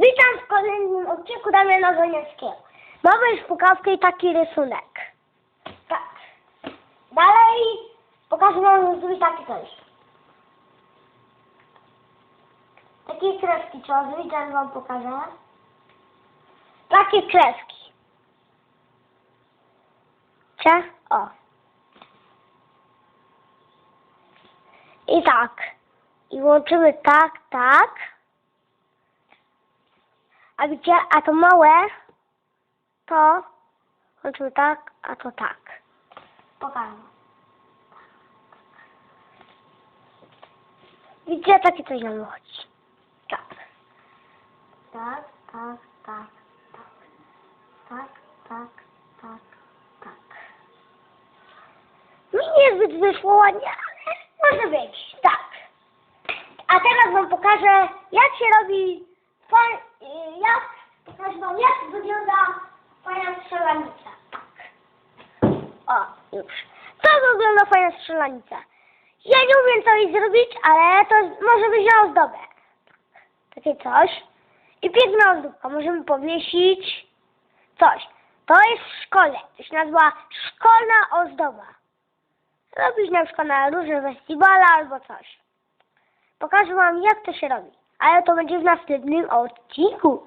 Witam w kolejnym odcinku Damiana Goniewskiego. Mamy już pukawkę i taki rysunek. Tak. Dalej pokażę wam zrobić taki coś. Takie kreski trzeba zrobić, zaraz wam pokażę. Takie kreski. Cze? O. I tak. I łączymy tak, tak. A widzicie, a to małe, to łączymy tak, a to tak. Pokażę. Widzicie, takie coś nam wychodzi. Tak. Tak, tak, tak, tak. Tak, tak, tak, tak. Mi niezbyt wyszło ładnie, ale może być. Tak. A teraz wam pokażę, jak się robi, jak, pokażę wam, jak wygląda fajna strzelanica. O, już. To wygląda fajna strzelanica. Ja nie umiem coś zrobić, ale to może być na ozdobę. Takie coś. I piękna ozdóbka. Możemy powiesić coś. To jest w szkole. To się nazywa szkolna ozdoba. Robić na przykład na różne festiwale albo coś. Pokażę wam jak to się robi. Ale to będzie w następnym odcinku.